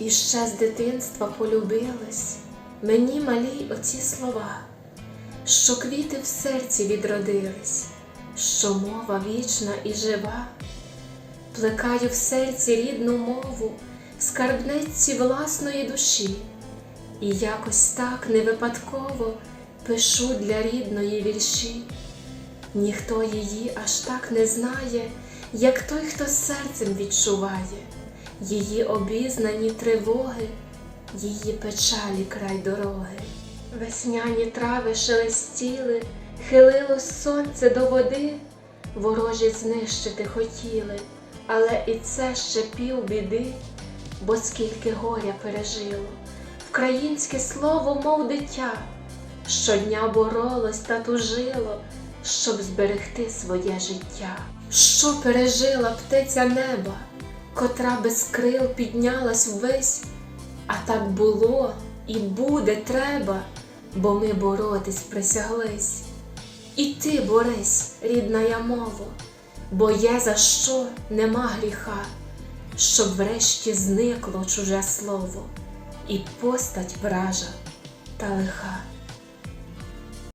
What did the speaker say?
І ще з дитинства полюбились мені малі оці слова, що квіти в серці відродились, що мова вічна і жива, плекаю в серці рідну мову, в скарбниці власної душі, і якось так не випадково пишу для рідної вірші. Ніхто її аж так не знає, як той, хто серцем відчуває її обізнані тривоги, її печалі край дороги. Весняні трави шелестіли, хилилось сонце до води, ворожі знищити хотіли, але і це ще пів біди, бо скільки горя пережило, Вкраїнське слово, мов дитя, щодня боролось та тужило, щоб зберегти своє життя. Що пережила птиця неба, котра без крил піднялась ввись, а так було і буде треба, бо ми боротись присяглись. І ти борись, рідна я мова, бо є за що нема гріха, щоб врешті зникло чуже слово і постать вража та лиха.